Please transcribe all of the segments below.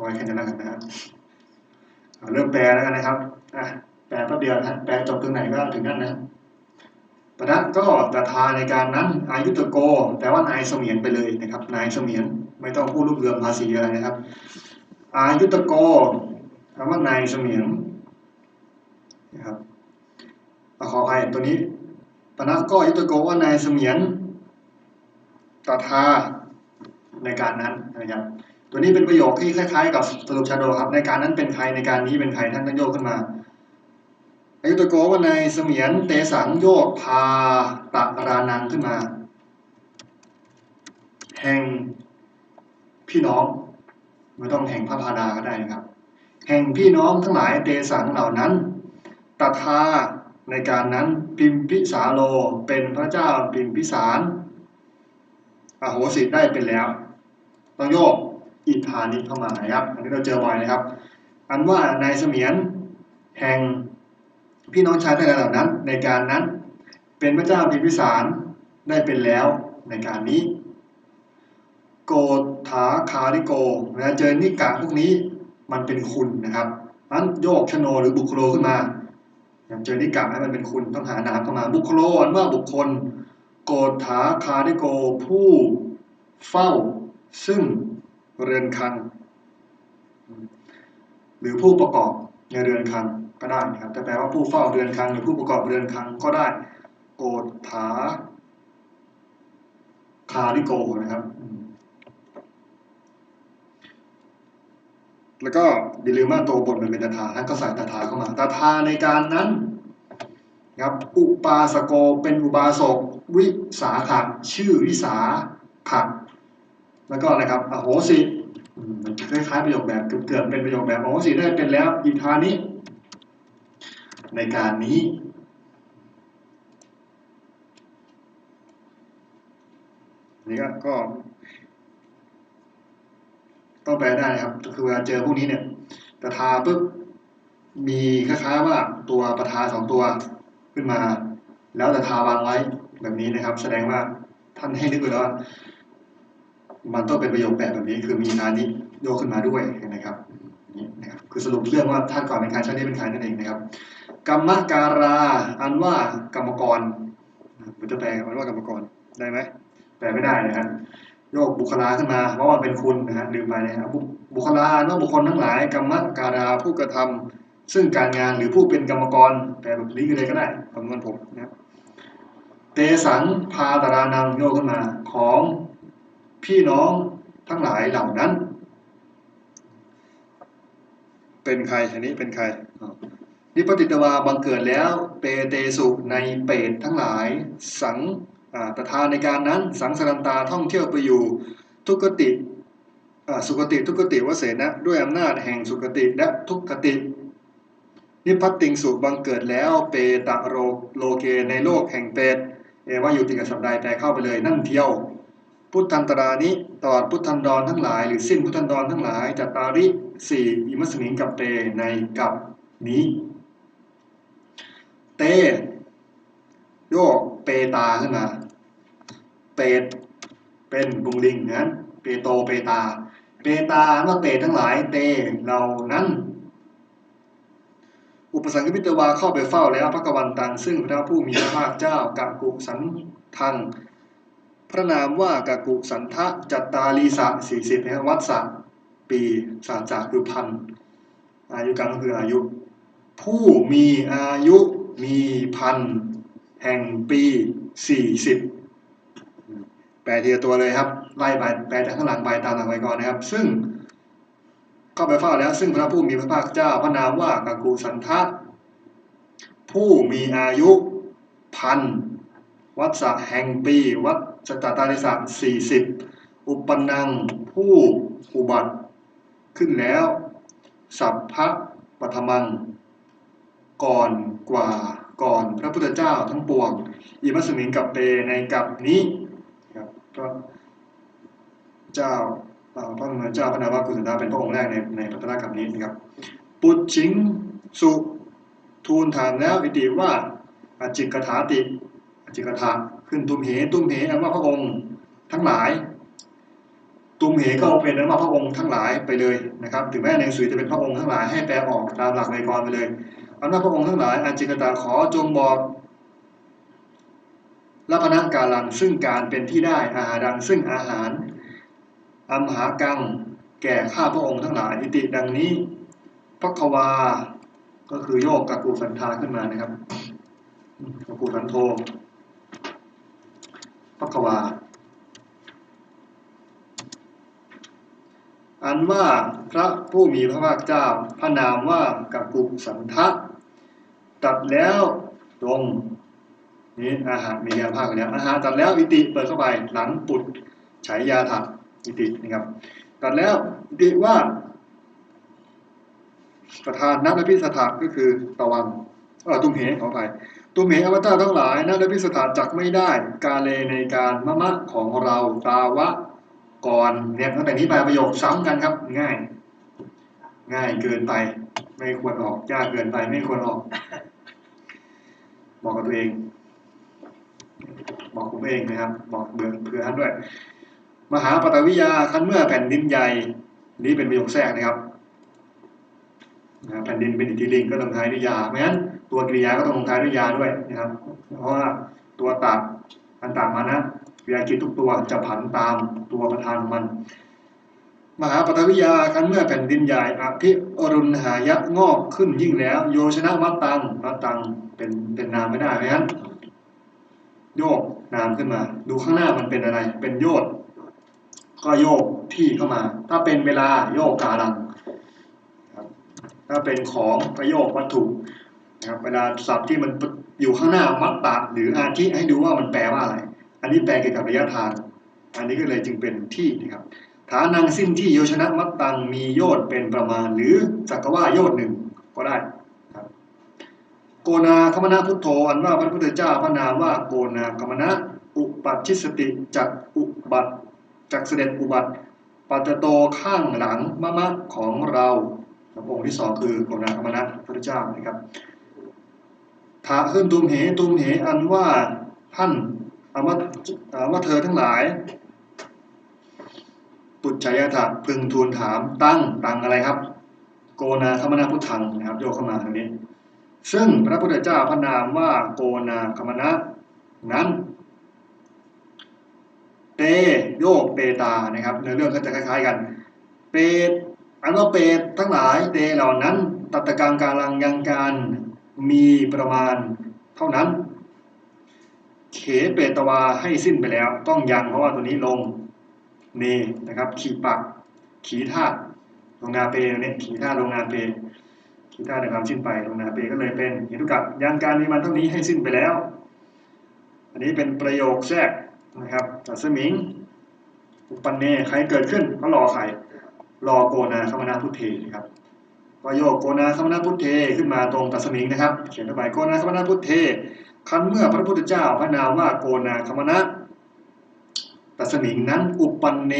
เอาไว้แค่นั้นแล้วกันนะครับเริ่มแปลแล้วกันนะครับแปลแป๊บเดียวนะแปลจบตรงไหนก็ถึงนั่นนะครับปณะก็ตถาในการนั้นอายุตโกแต่ว่านายเสมียนไปเลยนะครับ นายเสมียนไม่ต้องพูดรูปเรือภาษีอะไรนะครับ อายุตโกคำว่านายเสมียนนะครับขออภัยตัวนี้ปณะก็อายุตโกว่านายเสมียนตถาในการนั้นนะครับ ตัวนี้เป็นประโยคที่คล้ายๆ กับสรุปชาโดครับ ในการนั้นเป็นใครในการนี้เป็นใครท่านต้องโยกขึ้นมาอายุตโกว่านายเสมียนเตสังโยกพาตะรานังขึ้นมา แห่งพี่น้องไม่ต้องแห่งพระพาดาก็ได้นะครับ แห่งพี่น้องทั้งหลายเตสังเหล่านั้นตถาในการนั้นปิมพิสาโลเป็นพระเจ้าปิมพิสารอโหสิได้เป็นแล้ว ต้องโยก อิทานิเข้ามานะครับ อันนี้เราเจอบ่อยนะครับ อันว่านายเสมียนแห่งพี่น้องชายทั้งหลายเหล่านั้น ในการนั้น เป็นพระเจ้าพิมพิสารได้เป็นแล้วในการนี้ โกถาคาริโกนะเจอนิกะพวกนี้มันเป็นคุณนะครับนั้นโยกชโนหรือบุคโลขึ้นมาเจอนิกะให้มันเป็นคุณต้องหานามเข้ามาบุคโลอันว่าบุคคล โกถาคาริโกผู้เฝ้าซึ่ง เรือนคัน หรือผู้ประกอบในเรือนคันก็ได้นะครับแต่แปลว่าผู้เฝ้าเรือนคันหรือผู้ประกอบเรือนคันก็ได้โกถาคาริโกนะครับ แล้วก็อย่าลืมว่าตัวบทมันเป็นตถาท่านก็ใส่ตถาเข้ามาตถาในการนั้นครับอุปาสโกเป็นอุบาสกวิสาขะชื่อวิสาขะ แล้วก็อะไรครับอโหสิมันคล้ายๆประโยคแบบเกือบๆเป็นประโยคแบบอโหสิได้เป็นแล้วอิทานิในการนี้นี่ก็ก็ต้องแปลได้นะครับ คือเวลาเจอพวกนี้เนี่ยตถาปุ๊บมีคล้ายๆว่าตัวประธานสองตัวขึ้นมา แล้วตถาวางไว้แบบนี้นะครับ แสดงว่าท่านให้นึกไว้แล้วว่า มันต้องเป็นประโยคแบบแบบนี้คือมีนานิโยกขึ้นมาด้วยนะครับนี่นะครับคือสรุปเรื่องว่าท่านก่อนเป็นใครชาตินี้เป็นใครนั่นเองนะครับกรรมการา อันว่ากรรมกรผมจะแปลอันว่ากรรมกรได้ไหมแปลไม่ได้นะครับโยกบุคลาขึ้นมาเพราะว่าเป็นคุณนะฮะลืมไปนะครับบุคลานาะบุคคลทั้งหลาย กรรมการาผู้กระทำซึ่งการงานหรือผู้เป็นกรรมกรแปลแบบนี้เลยก็ได้คำนวณผมนะครับเตสังพาตารานังโยกขึ้นมาของ พี่น้องทั้งหลายเหล่านั้น เป็นใครอันนี้เป็นใครนิปติตวาบังเกิดแล้ว เปเตสุในเปรตทั้งหลาย สังอ่าตถาในการนั้น สังสารันตาท่องเที่ยวไปอยู่ ทุกติสุกติทุกติวเสนะ ด้วยอำนาจแห่งสุกติและทุกติ นิพพัตติงสุบังเกิดแล้ว เปตะโรโลเกในโลกแห่งเปรตเอว่าอยู่ติดกับสัปดาห์แต่เข้าไปเลยนั่นเที่ยว พุทธันตรานิตลอดพุทธันดรทั้งหลายหรือสิ้นพุทธันดรทั้งหลายจัตตาริสี่อิมัสมิงกับเตในกับนี้ เต โยกเปตาขึ้นมาเปตเป็นบุงลิงนั้นเปโตเปตา เปตาเมื่อเปตทั้งหลายเตเหล่านั้น อุปสังคปิตวาเข้าไปเฝ้าแล้วพระกวันตังซึ่งพระผู้มีพระภาคเจ้ากะกุสันทัง พระนามว่ากะกุสันทะจัตตาลีสะสี่สิบนะวัดสะปีศาสจากคือพันอายุกรรมก็คืออายุ ผู้มีอายุมีพันแห่งปีสี่สิบแปลทีละตัวเลยครับไล่ไปแปลจากข้างหลังไปตามหลังไปก่อนนะครับ ซึ่งเข้าไปเฝ้าแล้วซึ่งพระผู้มีพระภาคเจ้าพระนามว่ากากูสันทะผู้มีอายุพันวัดสะแห่งปีวัด สตตาริสะสี่สิบอุปนังผู้อุบัติขึ้นแล้ว สัพพะปฐมัง ก่อนกว่าก่อนพระพุทธเจ้าทั้งปวงอิมัสมิงกับเปในกับนี้ครับก็เจ้าเอ่อพระมหาเจ้าพระนาวากุสันทาเป็นพระองค์แรกในในปัตตนากับนี้นะครับ ปุจชิงสุทูลถามแล้วอิติว่าอจิกถาติอจิกถา ขึ้นตุมเหตุมเหอันว่าพระองค์ทั้งหลาย ตุมเหก็เป็นนั้นว่าพระองค์ทั้งหลายไปเลยนะครับ ถึงแม้ในสือจะเป็นพระองค์ทั้งหลายให้แปลออกตามหลักไวยากรณ์ไปเลยอันว่าพระองค์ทั้งหลายอันจิกตาขอจงบอกละพนักการลังซึ่งการเป็นที่ได้อาหารังซึ่งอาหารอัมหากังแก่ข้าพระองค์ทั้งหลายอิติดังนี้พระควา ก็คือโยกกักูสันทาขึ้นมานะครับกักูสันโท พระควาอันว่าพระผู้มีพระภาคเจ้าพระนามว่ากักุสันทะตัดแล้วตรงนี้อาหารมียาภาคแล้วอาหารตัดแล้วอิติเปิดเข้าไปหลังปุดฉายยาถักอิตินะครับ ตัดแล้วอิติว่าประธานนักพิสถาก็คือตะวัน ตุมเหขอไปตุมเหอวตารทั้งหลายนักพิสถานจักไม่ได้ กาเลในการมะมะของเราตาวะก่อนเนี่ยตั้งแต่นี้ไปประโยคซ้ำกันครับ ง่าย ง่ายเกินไป ไม่ควรออกยากเกินไป ไม่ควรออก บอกกับตัวเอง บอกผมเองนะครับ บอกเบื่อเผื่อท่านด้วย มหาปตวิยาคันเมื่อแผ่นดินใหญ่ นี้เป็นประโยคแทรกนะครับ แผ่นดินเป็นอิทธิลิงก็ลงท้ายด้วยยาเพราะฉะนั้นตัวกริยาก็ต้องลงท้ายด้วยยาด้วยนะครับ เพราะว่าตัวตัดอันตามานะกริยากิจทุกตัวจะผันตามตัวประธานมัน มหาปตวิยาคันเมื่อแผ่นดินใหญ่อภิอรุณหายะงอกขึ้นยิ่งแล้ว โยชนะมัตตังมัตตังเป็นเป็นนามไม่ได้เพราะฉะนั้นโยกนามขึ้นมา ดูข้างหน้ามันเป็นอะไร เป็นโยดก็โยกที่เข้ามา ถ้าเป็นเวลาโยกกาลัง ถ้าเป็นของประโยควัตถุนะครับเวลาศัพท์ที่มันอยู่ข้างหน้ามัตตาหรืออาทิให้ดูว่ามันแปลว่าอะไร อันนี้แปลเกี่ยวกับระยะทาง อันนี้ก็เลยจึงเป็นที่นะครับฐานังสิ้นที่โยชนะมัตตังมีโยชน์เป็นประมาณ หรือจักรว่าโยชน์หนึ่งก็ได้ครับโกนาคมนาพุทโธอันว่าพระพุทธเจ้าพระนามว่าโกนาคมนะอุปัชิสติจักอุบัติจักเสด็จอุบัติปัจจโตข้างหลังมะมะของเรา องค์ที่สองคือโกนาคมนะพระเจ้านะครับถาขึ้นตุมเหตุมเหอันว่าท่านอาว่าว่าเธอทั้งหลาย ปุจฉยถาพึงทูลถามตั้งตั้งอะไรครับ โกนาคมนาพุทธังนะครับโยกเข้ามาตรงนี้ ซึ่งพระพุทธเจ้าพระนามว่าโกนาคมนะนั้นเตโยกเปตานะครับในเรื่องก็จะคล้าย ๆ กัน เป อันว่าเปตทั้งหลายเตเหล่านั้น ตัตกังการังยังการมีประมาณเท่านั้น เขเปตวาให้สิ้นไปแล้ว ต้องยังเพราะว่าตัวนี้ลงเนนะครับ ขีปัก ขีธาตุลงนาเปเนี่ยขีธาตุลงนาเปขีธาตุในความสิ้นไปลงนาเปก็เลยเป็นเหตุกับยังการมีมันเท่านี้ให้สิ้นไปแล้ว อันนี้เป็นประโยคแทรกนะครับจัสมิง อุปันเนใครเกิดขึ้นก็รอใคร รอโกนาคมนาพุทเทนะครับก็โยกโกนาคมนาพุทเทขึ้นมาตรงตัสมิงนะครับ เขียนเข้าไปโกนาคมนาพุทเทคันเมื่อพระพุทธเจ้าพระนามว่าโกนาคมนะตัสมิงนั้นอุปันเน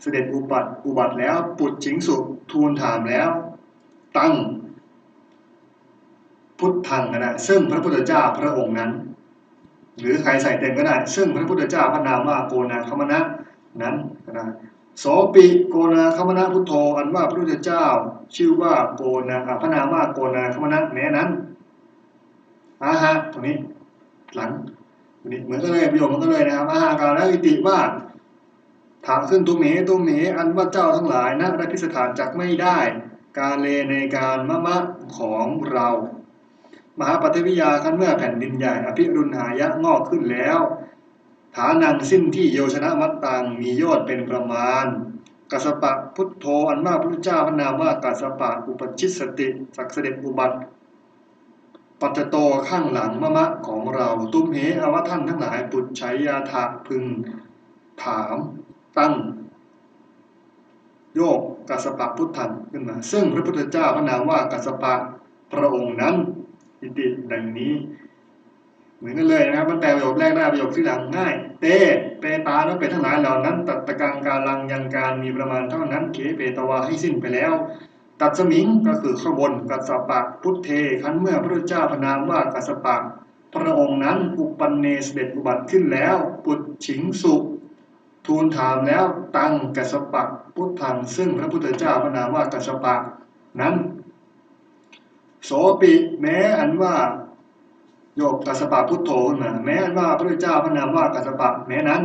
เสด็จอุบัติอุบัติแล้วปุจจิงสุทูลถามแล้ว ตั้ง พุทธังนะซึ่งพระพุทธเจ้าพระองค์นั้น หรือใครใส่เต็มก็ได้ ซึ่งพระพุทธเจ้าพระนามว่าโกนาคมนะนั้นก็ได้ โสปิโกนาคมนาพุทโธอันว่าพระพุทธเจ้า ชื่อว่าโกนาพระนามว่าโกนาคมนะแม้นั้นอาฮะตรงนี้ หลังตรงนี้เหมือนกันเลยประโยคมันก็เลยนะครับอาหากาแล้วอิติว่าถามขึ้นตุเมตุเมอันว่าเจ้าทั้งหลายนะได้พิสถานจักไม่ได้ การเลในการมะมะของเรา มหาปฏิวิยาคันเมื่อแผ่นดินใหญ่อภิรุณหายะงอกขึ้นแล้ว ฐานังสิ้นที่โยชนะมัตตังมียอดเป็นประมาณกัสปะพุทโธอันว่าพระพุทธเจ้าพระนามว่ากัสปะอุปชิตสติสักเสด็จอุบัติปัจโตข้างหลังมะมะของเราตุ้มเหอวะท่านทั้งหลายปุจชัยยาถาพึง ถาม ตั้ง โยกกัสปะพุทธันขึ้นมา ซึ่งพระพุทธเจ้าพระนามว่ากัสปะพระองค์นั้นอิติดังนี้ เหมือนกันเลยนะครับมันแปลประโยคแรกได้ประโยคที่หลังง่าย เตเปตาและเป็นทั้งหลายเหล่านั้น ตัดตะกังการลังยังการมีประมาณเท่านั้นเขเปตวาให้สิ้นไปแล้ว ตัดสมิงก็คือข้างบนกัสปะพุทเทคันเมื่อพระเจ้าพนามว่ากัสปะพระองค์นั้นอุปันเนสเด็จอุบัติขึ้นแล้ว ปุจฉิงสุทูลถามแล้วตังกัสปะพุทธังซึ่งพระพุทธเจ้าพระนามว่ากัสสปะนั้น โสปิแม้อันว่า โยกกัสปะพุทโธขึ้นมาแม้ว่าพระพุทธเจ้าพระนามว่ากัสปะแม้นั้น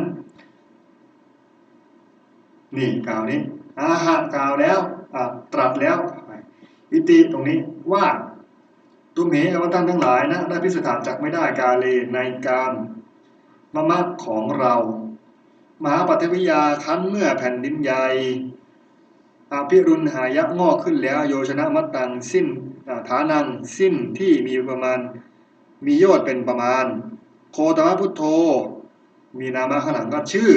นี่กล่าวนี้อาหะกล่าวแล้วตรัสแล้วอิติตรงนี้ว่าตุมเหอวท่านทั้งหลายนะได้พิสถานจักไม่ได้กาเลในการมะมะของเรามหาปัทวิยาคั้นเมื่อแผ่นดินใหญ่อาภิรุณหายะงอกขึ้นแล้ว โยชนะมัตตังสิ้นฐานังสิ้นที่มีประมาณ มียอดเป็นประมาณ โคตมะพุทโธ มีนามะข้างหลังก็ชื่อ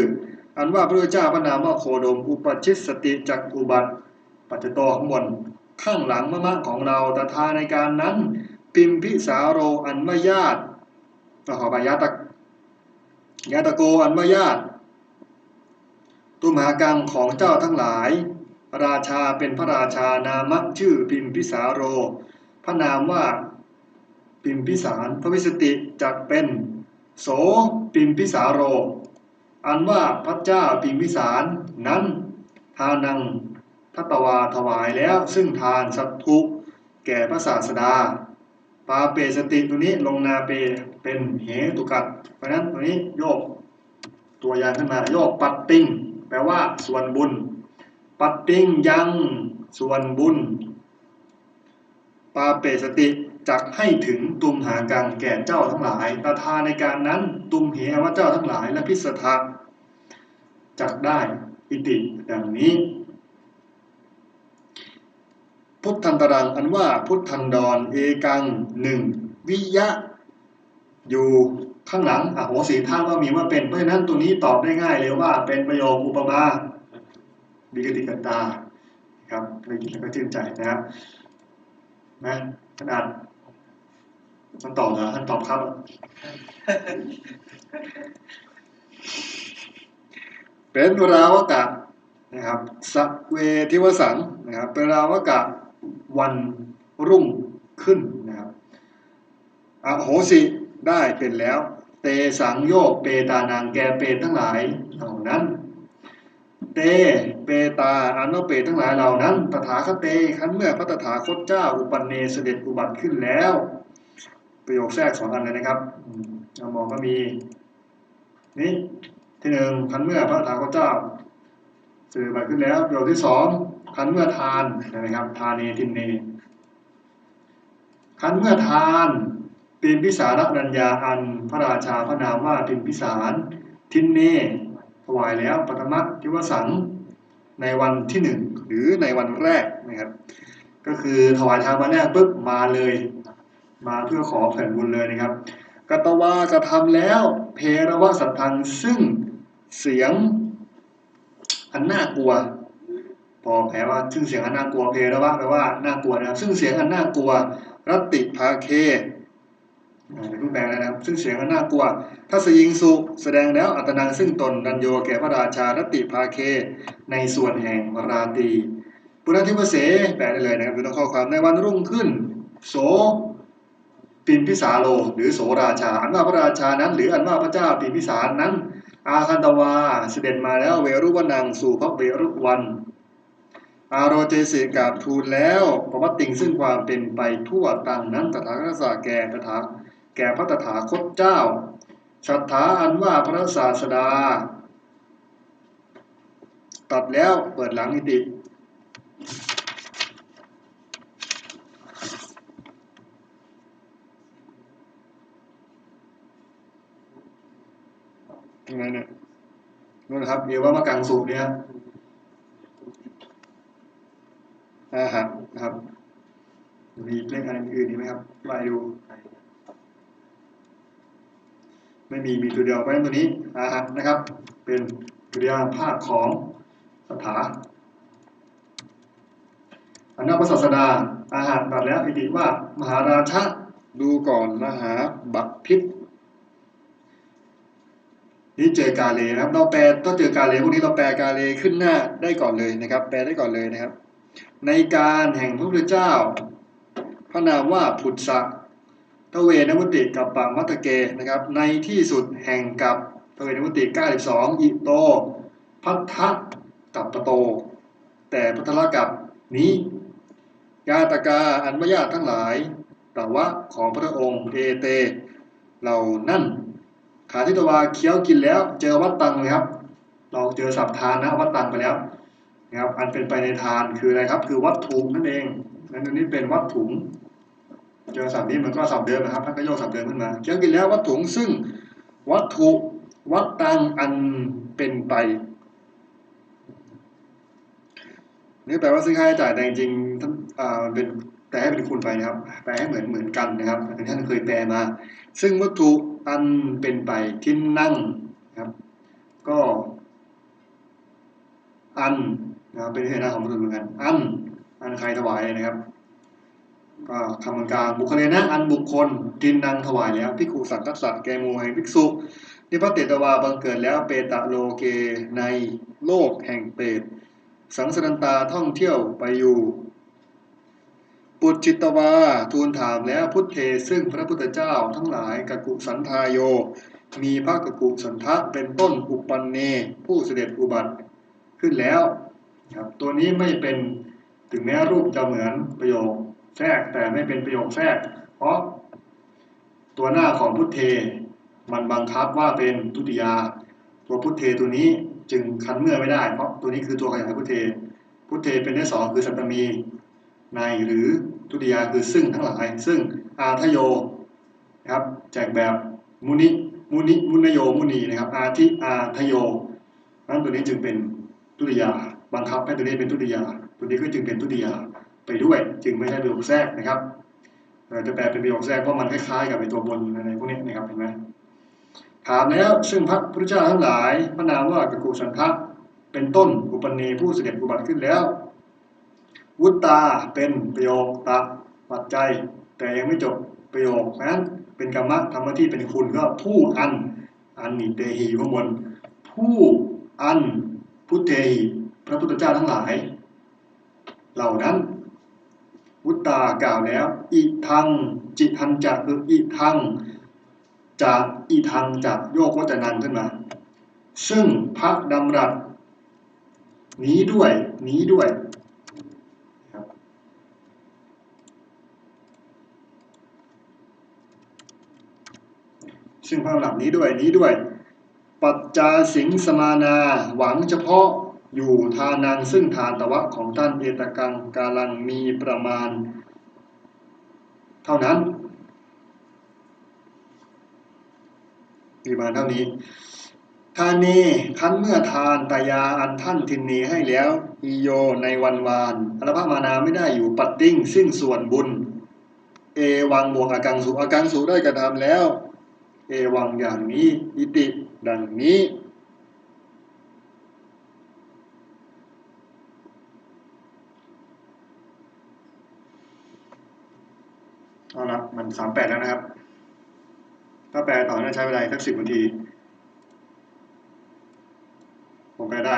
อันว่าพระเจ้าพระนามว่าโคดม อุปชิตสติจักอุบัติ ปัจจโตขมวลข้างหลังมะมะของเราตถาในการนั้น ปิมพิสาโรอันมญาตขอไปยาตะยาตะโกอันมญาตตุมหากังของเจ้าทั้งหลาย ราชาเป็นพระราชานามะชื่อปิมพิสาโร พระนามว่า ปิมพิสาร พระวิสติจักเป็น โสปิมพิสารโร อันว่าพระเจ้าปิมพิสารนั้นทานังทัตวาถวายแล้วซึ่งทานสัตถุแก่พระศาสดา ปาเปสติตัวนี้ลงนาเปเป็นเหตุกัดเพราะนั้นตัวนี้โยก ตัวอย่างขึ้นมาโยกปัดติงแปลว่าส่วนบุญ ปัดติงยังส่วนบุญ ปาเปสติ จักให้ถึงตุมหากังแก่เจ้าทั้งหลายตาทาในการนั้นตุมเหว่าเจ้าทั้งหลายและพิสทะจักได้อิติดังนี้ พุทธันตรังอันว่าพุทธันดรเอกังหนึ่งวิยะ อยู่ข้างหลังอโหสีท่าว่ามีว่าเป็นเพราะฉะนั้นตัวนี้ตอบได้ง่ายเลยว่า เป็นประโยคอุปมาบิกติกันตาครับได้ยินแล้วก็ชื่นใจนะครับนะขนาด มันตอบเหรอท่านตอบครับ เป็นราวกะนะครับสเวทิวสังนะครับเป็นราวกะวันรุ่งขึ้นนะครับอโหสิได้เป็นแล้ว เตสังโยกเปตานางแกเปตทั้งหลายเหล่านั้น เตเปตาอันว่าเปตทั้งหลายเหล่านั้นตถาคเตขันเมื่อพระตถาคตเจ้าอุปันเนเสด็จอุบัติขึ้นแล้ว ประโยคแทรกสองอันเลยนะครับเรามองก็มี นี่ที่หนึ่งขันเมื่อพระตถาคตเจ้าสด็จอุบัติขึ้นแล้ว ประโยคที่สองขันเมื่อทานนะครับ ทานเนทินเนขันเมื่อทานปินพิสารนัญญาอันพระราชาพระนามว่าปินพิสารทินเนถวายแล้วปฐมทิวสังในวันที่หนึ่งหรือในวันแรกนะครับ ก็คือถวายทางวันแรกปุ๊บมาเลย มาเพื่อขอแผ่นบุญเลยนะครับกตวากระทำแล้ว เพระวะสัตทังซึ่งเสียงอันน่ากลัว พอแปลว่าซึ่งเสียงอันน่ากลัวเพระวะแปลว่าน่ากลัวนะครับ ซึ่งเสียงอันน่ากลัวรัตติภาเครูปแปลนะครับ ซึ่งเสียงอันน่ากลัวทัศยิงสุแสดงแล้วอัตนังซึ่งตนดันโยแก่พระราชารติภาเค ในส่วนแห่งราตีปุณธิวเสแปลได้เลยนะครับดูข้อความในวันรุ่งขึ้น โส ปินพิสาโล หรือโสราชา อันว่าพระราชานั้น หรืออันว่าพระเจ้าปินพิสารนั้น อาคันตวาเสด็จมาแล้วเวรุวันังสู่พระเวรุวัน อาโรเจสิกาบทูลแล้วประวัตติงซึ่งความเป็นไปทั่วต่างนั้นตถาคตแก่ตถาแก่พระตถาคตเจ้าชัตถาอันว่าพระศาสดา ตัดแล้วเปิดหลังนิติ ยังไงเนี่ยนู่นนะครับเดี๋ยวว่ามากลางสูตรเนี่ยอาหารนะครับมีเลขอะไรอื่นอีกไหมครับไปดู ไม่มีมีตัวเดียวไปตัวนี้อาหารนะครับ เป็นกริยาภาคของสถาอันนั้นพระศาสดาอาหารตัดแล้วอิติว่า มหาราชะดูก่อนมหาบัพพิษ นี่เจอกาเลนะครับ เราแปลต้องเจอกาเลพวกนี้เราแปลกาเลขึ้นหน้าได้ก่อนเลยนะครับ แปลได้ก่อนเลยนะครับ ในการแห่งพระพุทธเจ้า พระนามว่าพุทธะทเวนมุติกับปามัตเกนะครับ ในที่สุดแห่งกับทเวนมุติ92อิโต พัทธะกับปโต แต่พัทละกับนี้ยาตกาอันมยาทั้งหลายแต่วะของพระองค์เอเต เหล่านั่น ขาทิตวาเคี้ยวกินแล้ว เจอวัดตังเลยครับ เราเจอสัพทานนะวัดตังไปแล้วนะครับอันเป็นไปในทานคืออะไรครับ คือวัตถุนั่นเองนั่นตรงนี้เป็นวัตถุเจอสัพนี้มันก็สัพเดิมนะครับท่านก็โยกสัพเดิมขึ้นมาเคี้ยวกินแล้ววัตถุซึ่งวัตถุวัดตังอันเป็นไปนี่แปลว่าซึ่งค่าใช้จ่ายแต่จริงๆท่านอ่าเป็นแปลให้เป็นคุณไปนะครับ แปลให้เหมือนเหมือนกันนะครับอันท่านเคยแปลมา ซึ่งวัตถุ อันเป็นไปที่นั่งครับ ก็อันนะครับเป็นเหตุของบุรุษเหมือนกัน อัน อันใครถวายนะครับ ก็คำกลางบุคเลนะ อันบุคคลทินนังถวายแล้วพิกุสังกัสสะแกมูให้ภิกษุนิพพเตตวาบังเกิดแล้วเปตะโลเกในโลกแห่งเปตสังสรันตาท่องเที่ยวไปอยู่ ปุจจิตวาทูลถามแล้วพุทเทซึ่งพระพุทธเจ้าทั้งหลายกกุสันทายโย มีพระกกุสันทะเป็นต้นอุปันเน ผู้เสด็จอุบัติขึ้นแล้วครับตัวนี้ไม่เป็นถึงแม้รูปจะเหมือนประโยคแทรกแต่ไม่เป็นประโยคแทรก เพราะตัวหน้าของพุทเทมันบังคับว่าเป็นทุติยา ตัวพุทเทตัวนี้จึงคันเมื่อไม่ได้ เพราะตัวนี้คือตัวขยายพุทเทพุทเทเป็นที่สองคือสัตตมี ในหรือทุติยาคือซึ่งทั้งหลาย ซึ่งอาทโยนะครับแจกแบบมุนิมุนิมุนโยมุนีนะครับ อาทิอาทโยนั้นตัวนี้จึงเป็นทุติยาบังคับให้ตัวนี้เป็นทุติยา ตัวนี้ก็จึงเป็นทุติยาไปด้วย จึงไม่ใช่ประโยคแทรกนะครับเราจะแปลเป็นประโยคแทรกเพราะมันคล้ายๆกับในตัวบนอะไรพวกนี้นะครับเห็นไหมถามแล้วซึ่งพระพุทธเจ้าทั้งหลายพระนามว่ากกุสันทะเป็นต้นอุปนีผู้เสด็จอุบัติขึ้นแล้ว วุตตาเป็นประโยคตะปัจจัย แต่ยังไม่จบประโยคนั้นเป็นกรรมะธรรมที่เป็นคุณก็ผู้อันอันนิเตหีข้างบนผู้อันพุทเทหิพระพุทธเจ้าทั้งหลาย เหล่านั้น วุตตากล่าวแล้ว อีทังจิทันจะคืออีทังจากอีทังจากโยกวัจนันขึ้นมา ซึ่งพระดำรัสนี้ด้วยนี้ด้วย ซึ่งพระดำรัสนี้ด้วยนี้ด้วย ปัจจาสิงสมานาหวังเฉพาะอยู่ทานังซึ่งทานตะวะของท่านเอตกังกาลังมีประมาณ เท่านั้นมีมาเท่านี้ทานเนคันเมื่อทานตายาอันท่านทินเนให้แล้วอีโยในวันวานอรพมานาไม่ได้อยู่ปัดติ้งซึ่งส่วนบุญ เอวังบวกอากังสุอากังสุได้กระทำแล้ว เอวังอย่างนี้ อิติ ดังนี้ เอาละมันสามแปดแล้วนะครับ ถ้าแปลต่อน่าใช้เวลาสักสิบนาที ผมแปลได้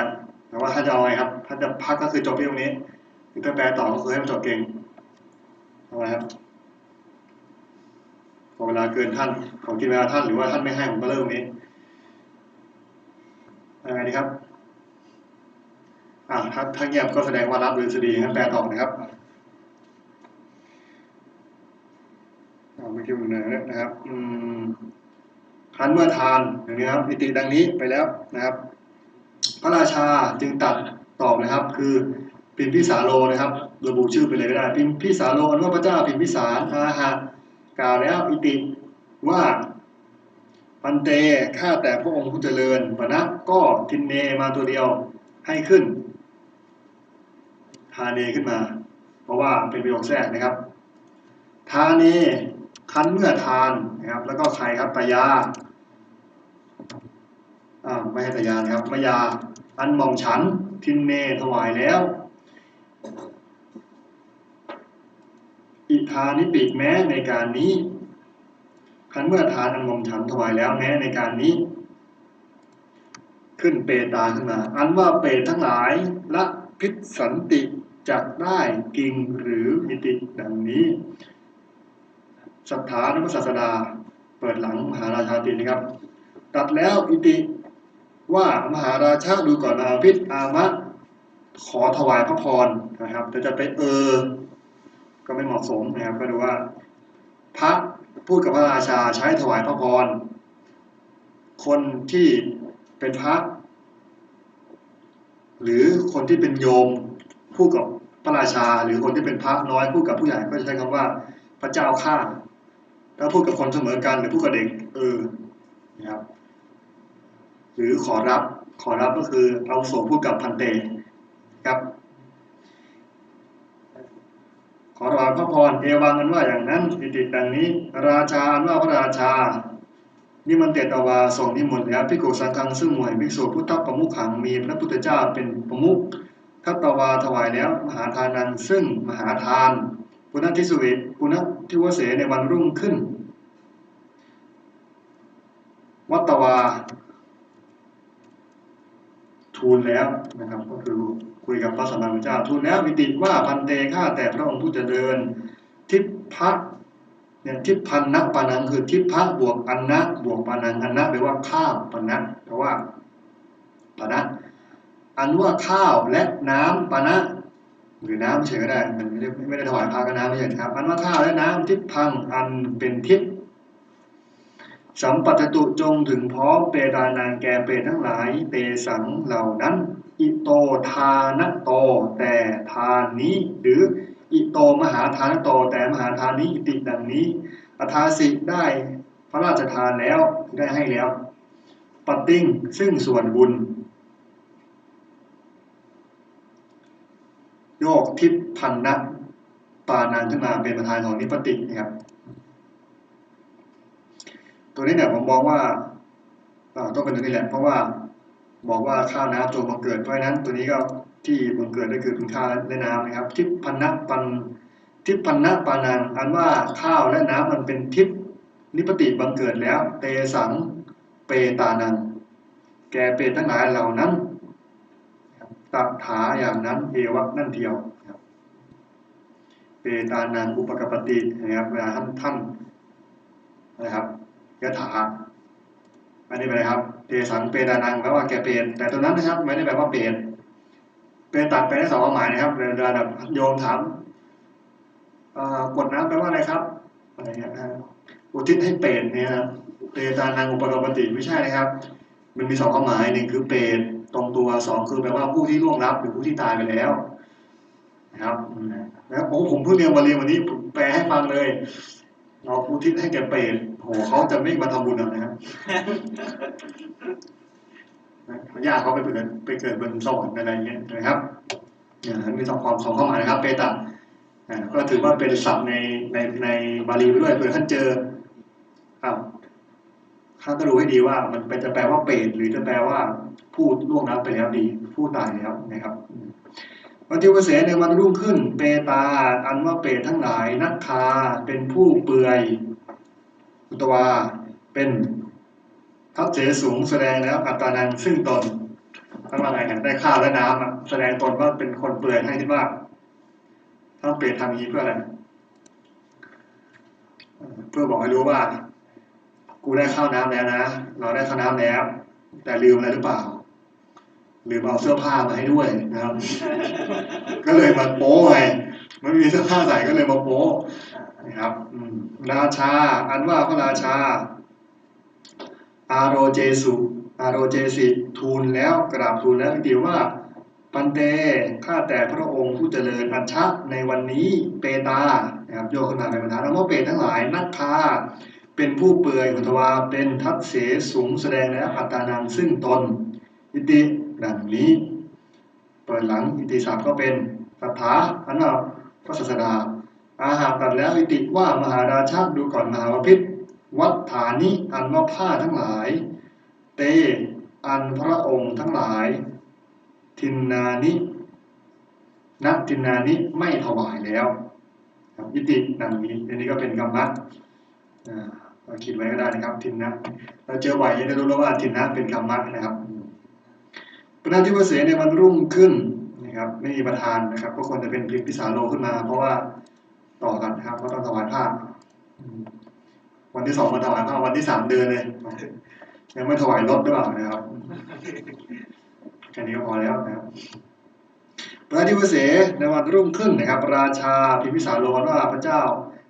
แต่ว่าถ้าจะเอาไงครับ ถ้าจะพักก็คือจบที่ตรงนี้ ถ้าแปลต่อก็คือให้มันจบเก่งเอาไงครับ พอเวลาเกินท่านของกินเวลาท่านหรือว่าท่านไม่ให้ผมก็เริ่มตรงนี้อะไรดีครับอ่าถ้าถ้าเงียบก็แสดงว่ารับโดยสดีงั้นแปลต่อนะครับไม่คิดเหมือนเดิมนะครับ อืมครั้นเมื่อทานอย่างนี้ครับอิติดังนี้ไปแล้วนะครับ พระราชาจึงตัดตอบนะครับ คือพิมพิสาโลนะครับ ระบุชื่อไปเลยก็ได้ พิมพิสาโลอันว่าพระเจ้าพิมพิสารอาหา กล่าวแล้วอิติว่าปันเตข้าแต่พระองค์ผู้เจริญปณะก็ทินเนมาตัวเดียวให้ขึ้นทาเนขึ้นมา เพราะว่าเป็นประโยคแทรกนะครับทาเนคันเมื่อทานนะครับ แล้วก็ใครครับตายาอ่าไม่ใช่ตายานะครับมายาอันมองฉันทินเนถวายแล้ว อิทานิปิแม้ในการนี้คันเมื่อทานอันมอมฉันถวายแล้วแม้ในการนี้ ขึ้นเปตาขึ้นมา อันว่าเปตทั้งหลายละพิษสันติจักได้กิงหรืออิติดังนี้ศรัทธานมศาสดา เปิดหลังมหาราชาตินะครับ ตัดแล้วอิติว่ามหาราชาดูก่อนอาพิษอามะขอถวายพระพรนะครับแต่จะไปเออ ก็ไม่เหมาะสมนะครับ ก็ดูว่า พระพูดกับพระราชาใช้ถวายพระพร คนที่เป็นพระ หรือคนที่เป็นโยมพูดกับพระราชา หรือคนที่เป็นพระน้อยพูดกับผู้ใหญ่ก็ใช้คำว่าพระเจ้าข้าถ้าพูดกับคนเสมอกันหรือพูดกับเด็กเออนะครับ หรือขอรับขอรับก็คือเอาโสพูดกับพันเตครับ ขอถวายพระพรเอวังอันว่าอย่างนั้นอิติดังนี้ ราชาอันว่าพระราชานิมันเตตวาส่งนิมนต์แล้วพิโกสังฆังซึ่งหมวยภิกษุพุทธประมุขขังมีพระพุทธเจ้าเป็นประมุขทัตวาถวายแล้วมหาทานังซึ่งมหาทาน ปุณทิสุเวปุณทิวเสในวันรุ่งขึ้น วัตตวาทูลแล้วนะครับก็คือ คุยกับพระสัมมาสัมพุทธเจ้าทูลแล้ววิติว่าพันเตข้าแต่พระองค์ผู้เจริญ ทิพะเนี่ยทิพพันนักปานังคือทิพะบวกอันนะบวกปานังอันนะแปลว่าข้าวปานะแปลว่าปานะอันว่าข้าวและน้ำปานะหรือน้ำเฉยก็ได้มันไม่ได้ไม่ได้ถวายพระก็น้ำไม่ใช่ครับอันว่าข้าวและน้ำทิพพังอันเป็นทิพสัมปัตตุจงถึงพร้อมเปตานางแก่เปรตทั้งหลาย เตสังเหล่านั้น อิโตทานโต แต่ทานนี้ หรืออิโตมหาทานโต แต่มหาทานนี้อิติดังนี้อัทาสิได้พระราชทานแล้วได้ให้แล้วปติ้งซึ่งส่วนบุญ โยกทิพพันนะปานานขึ้นมาเป็นประธานของนิปตินะครับ ตัวนี้เนี่ยผมมองว่าต้องเป็นตัวนี้แหละเพราะว่า บอกว่าข้าวน้ำจงบังเกิด เพราะฉะนั้นตัวนี้ก็ที่บังเกิดก็คือเป็นข้าวและน้ำนะครับทิพพันนะปันทิพพันนะปานังอันว่าข้าวและน้ำมันเป็นทิพนิปติบังเกิดแล้ว เตสังเปตานัง แกเปตทั้งหลายเหล่านั้นตัถาอย่างนั้นเอวะนั่นเดียวเปตานังอุปกปตินะครับเวลาท่านท่านนะครับยะถา อันนี้เป็นอะไรครับเตสังเปตานังแปลว่าแกเปตแต่ตัวนั้นนะครับไม่ได้แปลว่าเปตเป็นตัดไปได้สองความหมายนะครับเวลาแบบโยมถามกดน้ำแปลว่าอะไรครับอะไรเงี้ยอุทิศให้เปรตเนี่ยครับเปตานังอุปกรปติไม่ใช่นะครับ มันมีสองความหมายหนึ่งคือเปรตตรงตัวสองคือแปลว่าผู้ที่ล่วงลับหรือผู้ที่ตายไปแล้วนะครับแล้วผมเพิ่งเรียนมาเรียนวันนี้ผมแปลให้ฟังเลยเราอุทิศให้แก่เปรต โหเขาจะไม่มาทำบุญนะครับญาติเขาไปเกิดไปเกิดบนสวรรค์อะไรเงี้ยนะครับอย่างนั้นมีสองความสองความานะครับ เปตะก็ถือว่าเป็นศัพท์ในในในบาลีไปด้วยเผื่อท่านเจออ้าวท่านก็รู้ให้ดีว่ามันเป็นจะแปลว่าเปรตหรือจะแปลว่าผู้ล่วงลับไปแล้วดีผู้ตายแล้วนะครับวันที่วเสในวันรุ่งขึ้น เปตา อันว่าเปรตทั้งหลายนักคาเป็นผู้เปื่อย อุตวาเป็นทัพเสสูงแสดงแล้วอัตานังซึ่งตนทั้งว่าไงเห็นได้ข้าวและน้ำแสดงตนว่าเป็นคนเปื่อยให้ที่ว่าถ้าเปรตทำอย่างนี้เพื่ออะไร เพื่อบอกให้รู้ว่า กูได้ข้าวน้ำแล้วนะ เราได้ข้าวน้ำแล้ว แต่ลืมอะไรหรือเปล่าลืมเอาเสื้อผ้ามาให้ด้วยนะครับ ก็เลยมาโป้ไง ไม่มีเสื้อผ้าใส่ก็เลยมาโป้นะครับราชา อันว่าพระราชา อาโรเจสุ อาโรเจสิทูลแล้วกราบทูลแล้วดีว่า ปันเตข้าแต่พระองค์ผู้เจริญอัญชะในวันนี้เปตานะครับโยกขึ้นมาเป็นประธานว่าเปตทั้งหลายนักคาเป็นผู้เปื่อยอุตวาเป็นทัศเสสูงแสดงแล้วอัตานังซึ่งตน อิติดังนี้ เปิดหลังอิติสามก็เป็นสัทธาอันว่า พระศาสดา อาหารตัดแล้วอิติว่ามหาราชาดูก่อนมหาวพิษวัฏฐานิอันว่าผ้าทั้งหลาย เต อันพระองค์ทั้งหลาย ทินนานินักทินนานิไม่ถวายแล้วยิติดังนี้อันนี้ก็เป็นกรรมะเราคิดไว้ก็ได้นะครับ ทินนะเราเจอบ่อยจะรู้แล้วว่าทินนะเป็นกรรมะนะครับพระนาทิวเสในวันรุ่งขึ้น นะครับ ไม่มีประธานนะครับ ก็ควรจะเป็นพิสาโลขึ้นมา เพราะว่าต่อกันนะครับก็ต้องถวายผ้าวันที่สองมาถวายผ้าวันที่สามเดินเลยยังไม่ถวายรถด้วยนะครับแค่นี้ก็พอแล้วนะครับพระที่วเสในวันรุ่งขึ้นนะครับ ราชาพิมพิสารโลนว่าพระเจ้า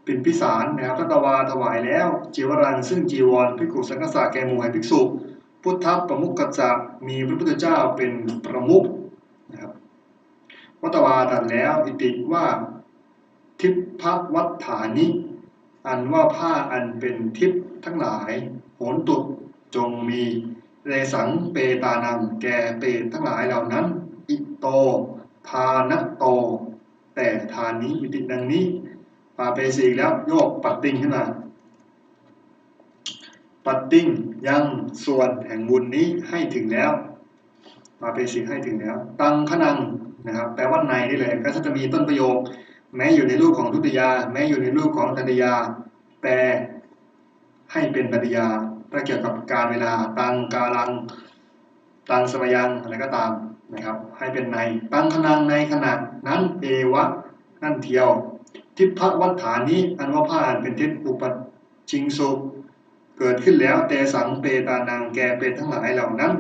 ปินพิสารนะครับพระตวาถวายแล้วจีวรังซึ่งจีวรพิกุสังฆสาแกมู่ให้ภิกษุ พุทธประมุขกัจจะมีพระพุทธเจ้าเป็นประมุข วัตวาตัดแล้วอิติว่า ทิพวัฏฐานิ อันว่าผ้าอันเป็นทิพทั้งหลาย โหนตุจงมีเรสังเปตานังแก่เปตทั้งหลายเหล่านั้น อิโต ทานโต แต่ทานนี้อิติดังนี้ปาเปสีแล้วโยกปัดติ้งขึ้นมาปัดติ้งยังส่วนแห่งบุญนี้ให้ถึงแล้วปาเปสีให้ถึงแล้ว ตังขนัง นะครับแปลว่าในนี่เลยก็จะมีต้นประโยค แม้อยู่ในรูปของทุติยา แม้อยู่ในรูปของตันตยา แปลให้เป็นปฏิยาถ้าเกี่ยวกับการเวลาตังกาลังตังสมยังอะไรก็ตามนะครับ ให้เป็นในตังขนังในขณะนั้นเอวะนั่นเทียว ทิพวัฏฐานนี้อันว่าผ้านเป็นทิพอุปชิงสุเกิดขึ้นแล้วเตสังเปตานังแกเป็นทั้งหลายเหล่านั้น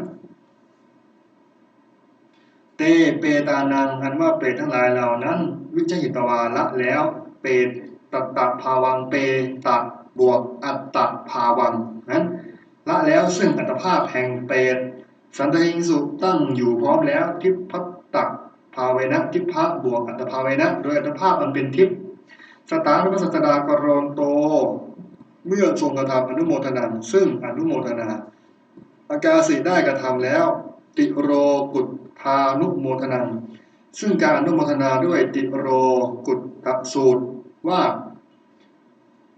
เตเปตานังอันว่าเปรตทั้งหลายเหล่านั้น วิจหิตวาละแล้วเปรตตัตตภาวังเปตับวกอัตตภาวังนั้นละแล้วซึ่งอัตภาพแห่งเปรตสันตหิงสุตั้งอยู่พร้อมแล้วทิพพัตตภาเวนะทิพพะบวกอัตภาเวนะ โดยอัตภาพมันเป็นทิพสตาร์พระสัสดากรณโต เมื่อทรงกระทำอนุโมทนาซึ่งอนุโมทนา อากาสิได้กระทำแล้ว ติโรกุตพานุโมทนัง ซึ่งการอนุโมทนาด้วยติโรกุตตสูตรว่า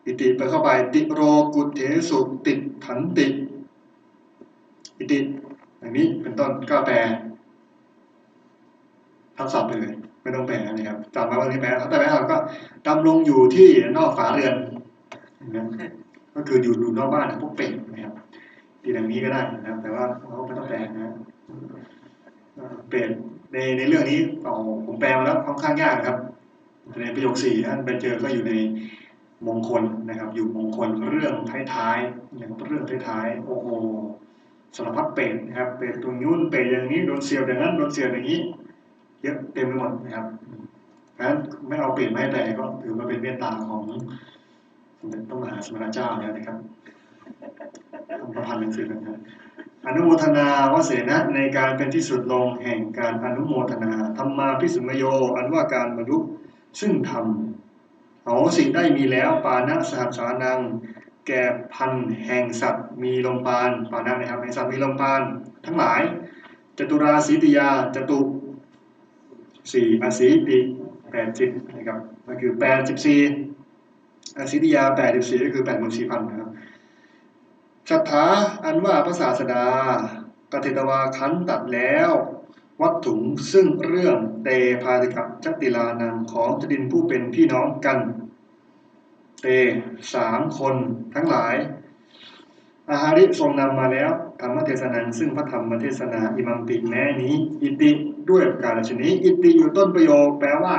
อิติไปเข้าไป ติโรกุตเถสุติขันติ อิติอย่างนี้เป็นต้นก็แปลทับศัพท์ไปเลยไม่ต้องแปลนะครับจำมาวันนี้แปลถ้าแปลไม่ทันก็ดำลงอยู่ที่นอกฝาเรือนนะก็คืออยู่ดูนอกบ้านพวกเป็ดนะครับ ที่อย่างนี้ก็ได้นะครับ แต่ว่าเขาไม่ต้องแปลนะเปลี่ยนในในเรื่องนี้เอาผมแปลมาแล้วค่อนข้างยากครับในประโยคสี่ท่านไปเจอก็อยู่ในมงคลนะครับ อยู่มงคลเรื่องท้ายๆนะครับเรื่องท้ายๆโอ้โหสารพัดเป็ดนะครับเป็ดตรงนู้นเป็ดอย่างนี้โดนเสียบอย่างนั้นโดนเสียบอย่างนี้เยอะเต็มไปหมดนะครับเพราะฉะนั้นไม่เอาเปลี่ยนไม่แปลก็ถือว่าเป็นเมตตาของสมเด็จพระมหาสมณเจ้าแล้วนะครับ ประพันธ์หนังสือนะครับอนุโมทนาวเสนะในการเป็นที่สุดลงแห่งการอนุโมทนาธรรมาพิสุมโย อันว่าการบรรลุซึ่งทำเอาสิ่งได้มีแล้วปานะสหัสสานัง แก่พันแห่งสัตว์ มีลมปานปานะนะครับแห่งสัตว์มีลมปานทั้งหลาย จตุราสีติยาจตุสี่อสีติแปดสิบนะครับก็คือแปดสิบสี่อสีติยาแปดสิบสี่ก็คือแปดหมื่นสี่พันนะครับ ศรัทธาอันว่าพระศาสดากติตวาคันตัดแล้ว วัตถุงซึ่งเรื่องเตพาติกับจัติลานังของจดินผู้เป็นพี่น้องกัน เตสามคนทั้งหลาย อาหาริทรงนำมาแล้วธรรมเทศนาซึ่งพระธรรมเทศนาอิมัมปิแม้นี้ อิติด้วยประการชนี้ อิติอยู่ต้นประโยคแปลว่า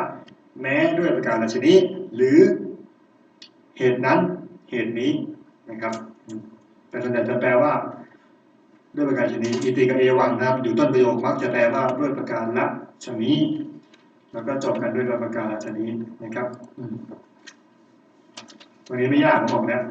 แม้ด้วยประการชนี้ หรือเหตุนั้นเหตุนี้นะครับ แต่ส่วนใหญ่จะแปลว่า ด้วยประการชนี้อิติกับเอวังนะครับ อยู่ต้นประโยคมักจะแปลว่าด้วยประการละชนี้แล้วก็จบกันด้วยประการละชนี้นะครับวันนี้ไม่ยากผมบอกแล้ว